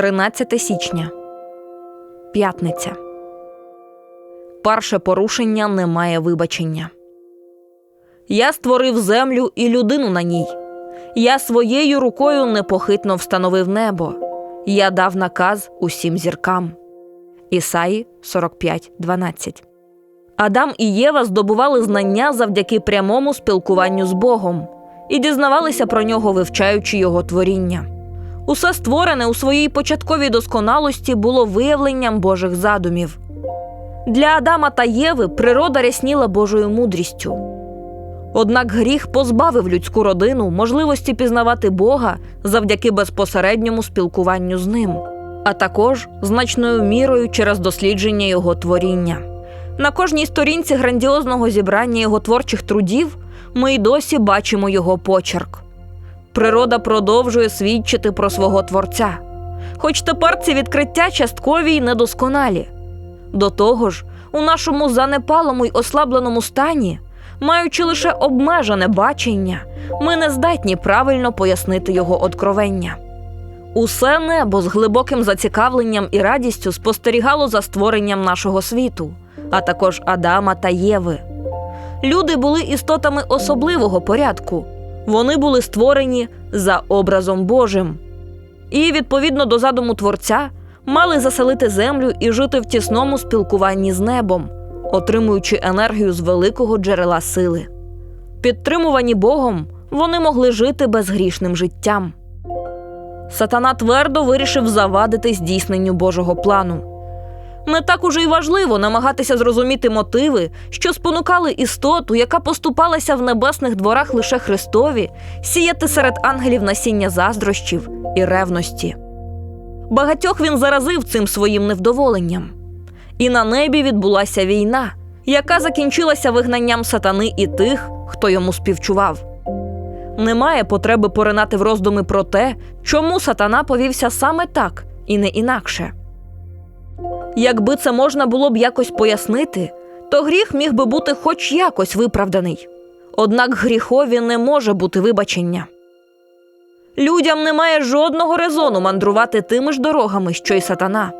13 січня. П'ятниця. Перше порушення не має вибачення. Я створив землю і людину на ній. Я своєю рукою непохитно встановив небо. Я дав наказ усім зіркам. Ісаї 45.12. Адам і Єва здобували знання завдяки прямому спілкуванню з Богом і дізнавалися про нього, вивчаючи його творіння. Усе створене у своїй початковій досконалості було виявленням Божих задумів. Для Адама та Єви природа рясніла Божою мудрістю. Однак гріх позбавив людську родину можливості пізнавати Бога завдяки безпосередньому спілкуванню з ним, а також значною мірою через дослідження його творіння. На кожній сторінці грандіозного зібрання його творчих трудів ми й досі бачимо його почерк. Природа продовжує свідчити про свого творця, хоч тепер ці відкриття часткові й недосконалі. До того ж, у нашому занепалому й ослабленому стані, маючи лише обмежене бачення, ми не здатні правильно пояснити його откровення. Усе небо з глибоким зацікавленням і радістю спостерігало за створенням нашого світу, а також Адама та Єви. Люди були істотами особливого порядку. Вони були створені за образом Божим. І, відповідно до задуму Творця, мали заселити землю і жити в тісному спілкуванні з небом, отримуючи енергію з великого джерела сили. Підтримувані Богом, вони могли жити безгрішним життям. Сатана твердо вирішив завадити здійсненню Божого плану. Не так уже й важливо намагатися зрозуміти мотиви, що спонукали істоту, яка поступалася в небесних дворах лише Христові, сіяти серед ангелів насіння заздрощів і ревності. Багатьох він заразив цим своїм невдоволенням. І на небі відбулася війна, яка закінчилася вигнанням сатани і тих, хто йому співчував. Немає потреби поринати в роздуми про те, чому сатана повівся саме так і не інакше. Якби це можна було б якось пояснити, то гріх міг би бути хоч якось виправданий. Однак гріхові не може бути вибачення. Людям немає жодного резону мандрувати тими ж дорогами, що й сатана.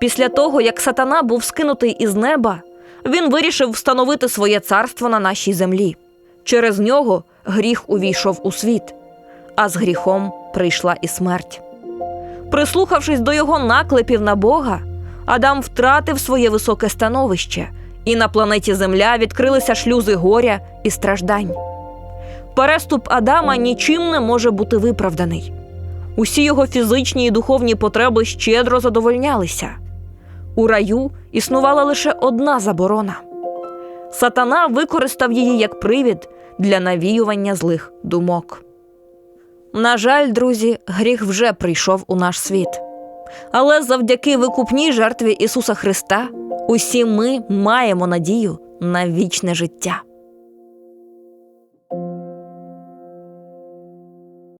Після того, як сатана був скинутий із неба, він вирішив встановити своє царство на нашій землі. Через нього гріх увійшов у світ, а з гріхом прийшла і смерть. Прислухавшись до його наклепів на Бога, Адам втратив своє високе становище, і на планеті Земля відкрилися шлюзи горя і страждань. Переступ Адама нічим не може бути виправданий. Усі його фізичні і духовні потреби щедро задовольнялися. У раю існувала лише одна заборона. Сатана використав її як привід для навіювання злих думок. На жаль, друзі, гріх вже прийшов у наш світ. Але завдяки викупній жертві Ісуса Христа усі ми маємо надію на вічне життя.